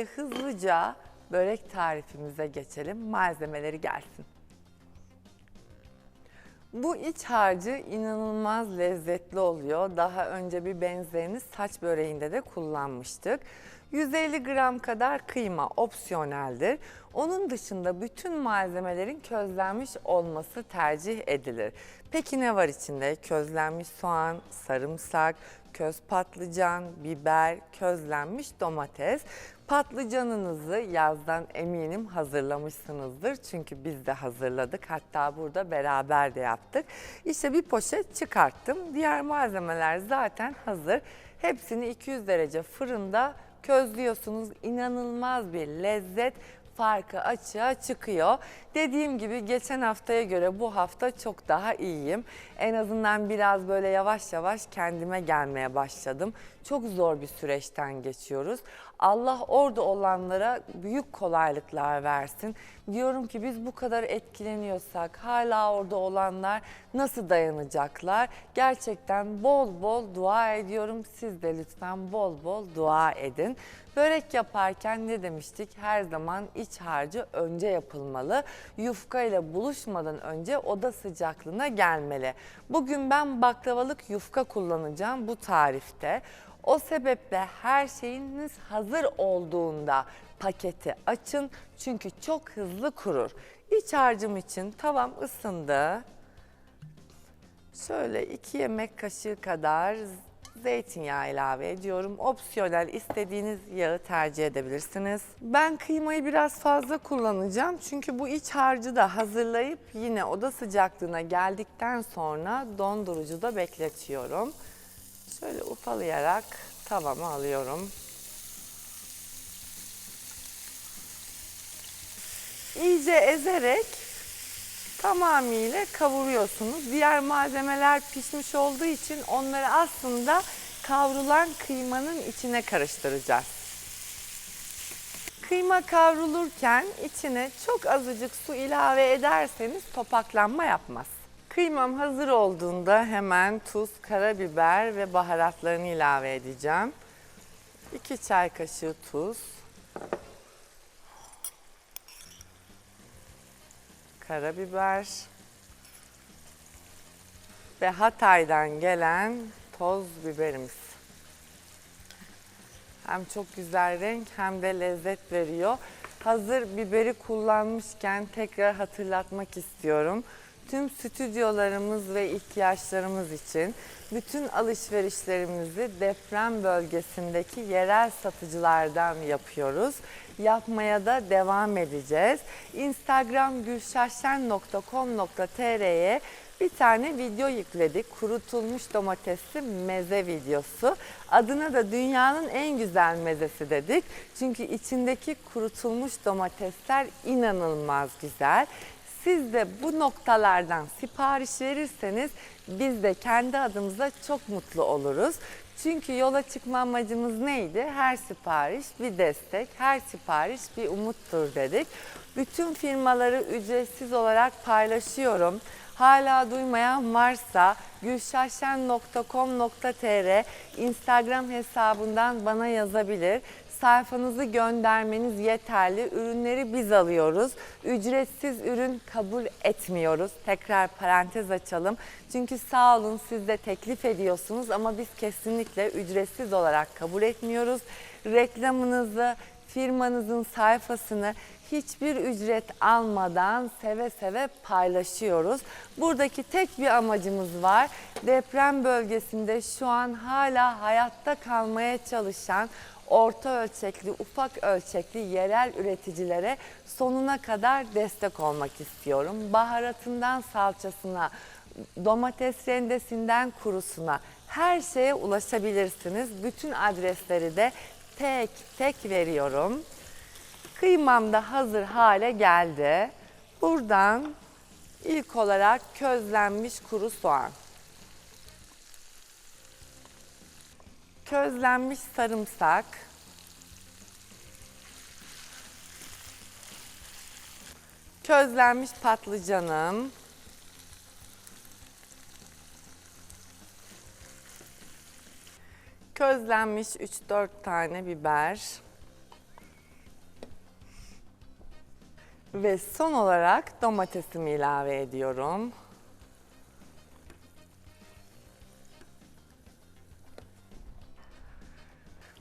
Ve hızlıca börek tarifimize geçelim. Malzemeleri gelsin. Bu iç harcı inanılmaz lezzetli oluyor. Daha önce bir benzerini saç böreğinde de kullanmıştık. 150 gram kadar kıyma opsiyoneldir. Onun dışında bütün malzemelerin közlenmiş olması tercih edilir. Peki ne var içinde? Közlenmiş soğan, sarımsak, köz patlıcan, biber, közlenmiş domates. Patlıcanınızı yazdan eminim hazırlamışsınızdır. Çünkü biz de hazırladık. Hatta burada beraber de yaptık. İşte bir poşet çıkarttım. Diğer malzemeler zaten hazır. Hepsini 200 derece fırında közlüyorsunuz. İnanılmaz bir lezzet farkı açığa çıkıyor. Dediğim gibi geçen haftaya göre bu hafta çok daha iyiyim. En azından biraz böyle yavaş yavaş kendime gelmeye başladım. Çok zor bir süreçten geçiyoruz. Allah orada olanlara büyük kolaylıklar versin. Diyorum ki biz bu kadar etkileniyorsak hala orada olanlar nasıl dayanacaklar? Gerçekten bol bol dua ediyorum. Siz de lütfen bol bol dua edin. Börek yaparken ne demiştik? Her zaman iç harcı önce yapılmalı. Yufka ile buluşmadan önce oda sıcaklığına gelmeli. Bugün ben baklavalık yufka kullanacağım bu tarifte. O sebeple her şeyiniz hazır olduğunda paketi açın çünkü çok hızlı kurur. İç harcım için tavam ısındı. Şöyle 2 yemek kaşığı kadar zeytinyağı ilave ediyorum. Opsiyonel istediğiniz yağı tercih edebilirsiniz. Ben kıymayı biraz fazla kullanacağım. Çünkü bu iç harcı da hazırlayıp yine oda sıcaklığına geldikten sonra dondurucuda bekletiyorum. Şöyle ufalayarak tavama alıyorum. İyice ezerek tamamıyla kavuruyorsunuz. Diğer malzemeler pişmiş olduğu için onları aslında kavrulan kıymanın içine karıştıracağız. Kıyma kavrulurken içine çok azıcık su ilave ederseniz topaklanma yapmaz. Kıymam hazır olduğunda hemen tuz, karabiber ve baharatlarını ilave edeceğim. 2 çay kaşığı tuz. Karabiber. Ve Hatay'dan gelen toz biberimiz. Hem çok güzel renk hem de lezzet veriyor. Hazır biberi kullanmışken tekrar hatırlatmak istiyorum. Tüm stüdyolarımız ve ihtiyaçlarımız için bütün alışverişlerimizi deprem bölgesindeki yerel satıcılardan yapıyoruz. Yapmaya da devam edeceğiz. Instagram gülşahşen.com.tr'ye bir tane video yükledik. Kurutulmuş domatesli meze videosu. Adına da dünyanın en güzel mezesi dedik. Çünkü içindeki kurutulmuş domatesler inanılmaz güzel. Siz de bu noktalardan sipariş verirseniz biz de kendi adımıza çok mutlu oluruz. Çünkü yola çıkma amacımız neydi? Her sipariş bir destek, her sipariş bir umuttur dedik. Bütün firmaları ücretsiz olarak paylaşıyorum. Hala duymayan varsa gülşahşen.com.tr Instagram hesabından bana yazabilir. Sayfanızı göndermeniz yeterli. Ürünleri biz alıyoruz. Ücretsiz ürün kabul etmiyoruz. Tekrar parantez açalım. Çünkü sağ olun siz de teklif ediyorsunuz ama biz kesinlikle ücretsiz olarak kabul etmiyoruz. Reklamınızı, firmanızın sayfasını hiçbir ücret almadan seve seve paylaşıyoruz. Buradaki tek bir amacımız var. Deprem bölgesinde şu an hala hayatta kalmaya çalışan orta ölçekli, ufak ölçekli yerel üreticilere sonuna kadar destek olmak istiyorum. Baharatından salçasına, domates rendesinden kurusuna her şeye ulaşabilirsiniz. Bütün adresleri de tek tek veriyorum. Kıymam da hazır hale geldi. Buradan ilk olarak közlenmiş kuru soğan. közlenmiş sarımsak, közlenmiş patlıcanım, közlenmiş 3-4 tane biber. Ve son olarak domatesimi ilave ediyorum.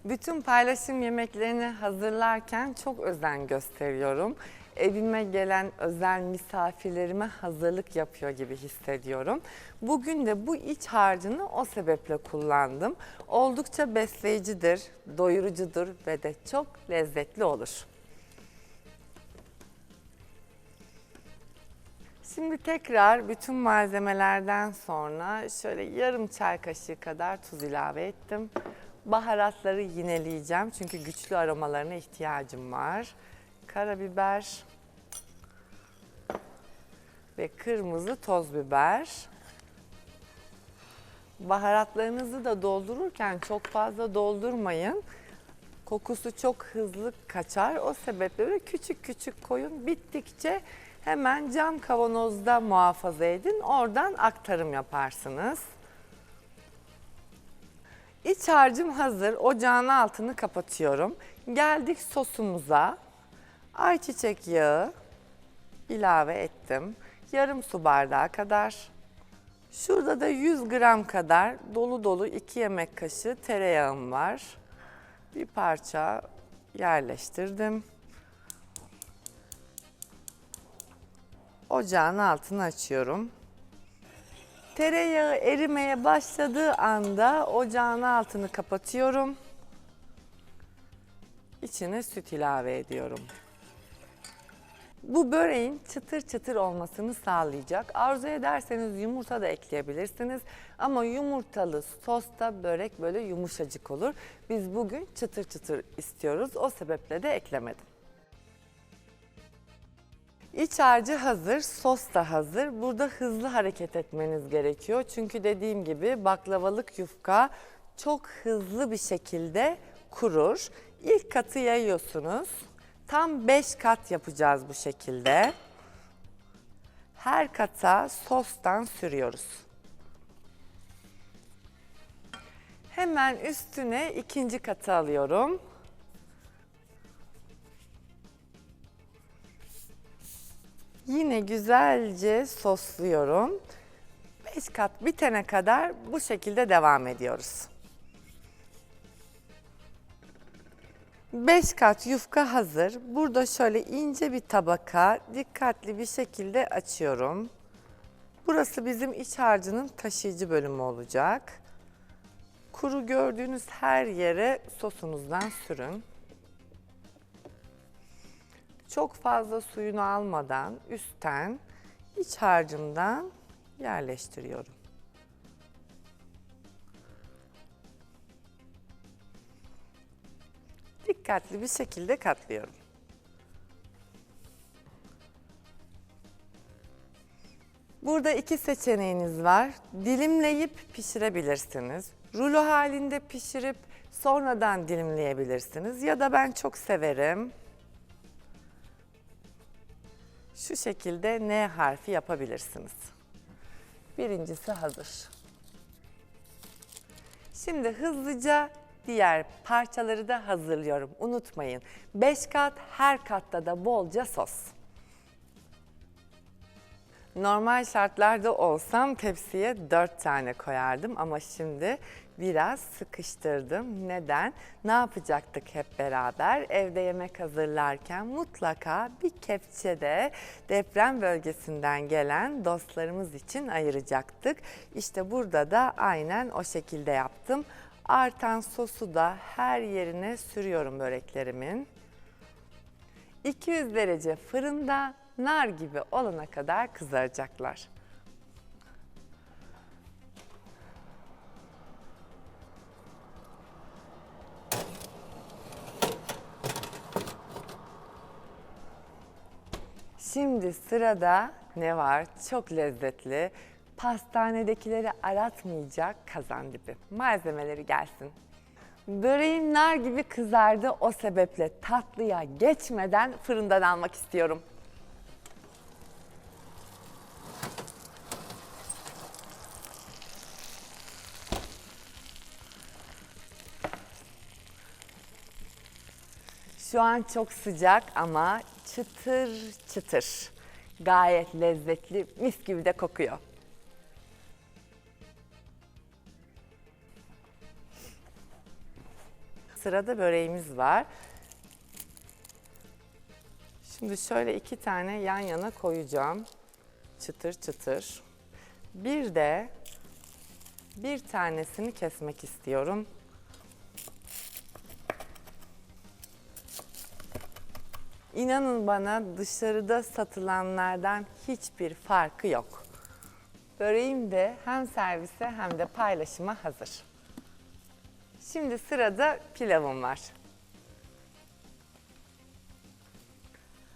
Bütün paylaşım yemeklerini hazırlarken çok özen gösteriyorum. Evime gelen özel misafirlerime hazırlık yapıyor gibi hissediyorum. Bugün de bu iç harcını o sebeple kullandım. Oldukça besleyicidir, doyurucudur ve de çok lezzetli olur. Şimdi tekrar bütün malzemelerden sonra şöyle yarım çay kaşığı kadar tuz ilave ettim. Baharatları yineleyeceğim çünkü güçlü aromalarına ihtiyacım var. Karabiber ve kırmızı toz biber. Baharatlarınızı da doldururken çok fazla doldurmayın. Kokusu çok hızlı kaçar. O sebeple küçük küçük koyun. Bittikçe hemen cam kavanozda muhafaza edin. Oradan aktarım yaparsınız. İç harcım hazır. Ocağın altını kapatıyorum. Geldik sosumuza. Ayçiçek yağı ilave ettim. Yarım su bardağı kadar. Şurada da 100 gram kadar dolu dolu 2 yemek kaşığı tereyağım var. Bir parça yerleştirdim. Ocağın altını açıyorum. Tereyağı erimeye başladığı anda ocağın altını kapatıyorum. İçine süt ilave ediyorum. Bu böreğin çıtır çıtır olmasını sağlayacak. Arzu ederseniz yumurta da ekleyebilirsiniz. Ama yumurtalı sosta börek böyle yumuşacık olur. Biz bugün çıtır çıtır istiyoruz. O sebeple de eklemedim. İç harcı hazır, sos da hazır. Burada hızlı hareket etmeniz gerekiyor. Çünkü dediğim gibi baklavalık yufka çok hızlı bir şekilde kurur. İlk katı yayıyorsunuz. Tam 5 kat yapacağız bu şekilde. Her kata sostan sürüyoruz. Hemen üstüne ikinci katı alıyorum. Yine güzelce sosluyorum. 5 kat bitene kadar bu şekilde devam ediyoruz. 5 kat yufka hazır. Burada şöyle ince bir tabaka dikkatli bir şekilde açıyorum. Burası bizim iç harcının taşıyıcı bölümü olacak. Kuru gördüğünüz her yere sosunuzdan sürün. Çok fazla suyunu almadan üstten iç harcımdan yerleştiriyorum. Dikkatli bir şekilde katlıyorum. Burada iki seçeneğiniz var. Dilimleyip pişirebilirsiniz. Rulo halinde pişirip sonradan dilimleyebilirsiniz. Ya da ben çok severim. Şu şekilde N harfi yapabilirsiniz. Birincisi hazır. Şimdi hızlıca diğer parçaları da hazırlıyorum. Unutmayın 5 kat her katta da bolca sos. Normal şartlarda olsam tepsiye 4 tane koyardım ama şimdi biraz sıkıştırdım. Neden? Ne yapacaktık hep beraber? Evde yemek hazırlarken mutlaka bir kepçede deprem bölgesinden gelen dostlarımız için ayıracaktık. İşte burada da aynen o şekilde yaptım. Artan sosu da her yerine sürüyorum böreklerimin. 200 derece fırında nar gibi olana kadar kızaracaklar. Şimdi sırada ne var? Çok lezzetli. Pastanedekileri aratmayacak kazandibi. Malzemeleri gelsin. Böreğim nar gibi kızardı. O sebeple tatlıya geçmeden fırından almak istiyorum. Şu an çok sıcak ama çıtır çıtır. Gayet lezzetli, mis gibi de kokuyor. Sırada böreğimiz var. Şimdi şöyle iki tane yan yana koyacağım. Çıtır çıtır. Bir de bir tanesini kesmek istiyorum. İnanın bana dışarıda satılanlardan hiçbir farkı yok. Böreğim de hem servise hem de paylaşıma hazır. Şimdi sırada pilavım var.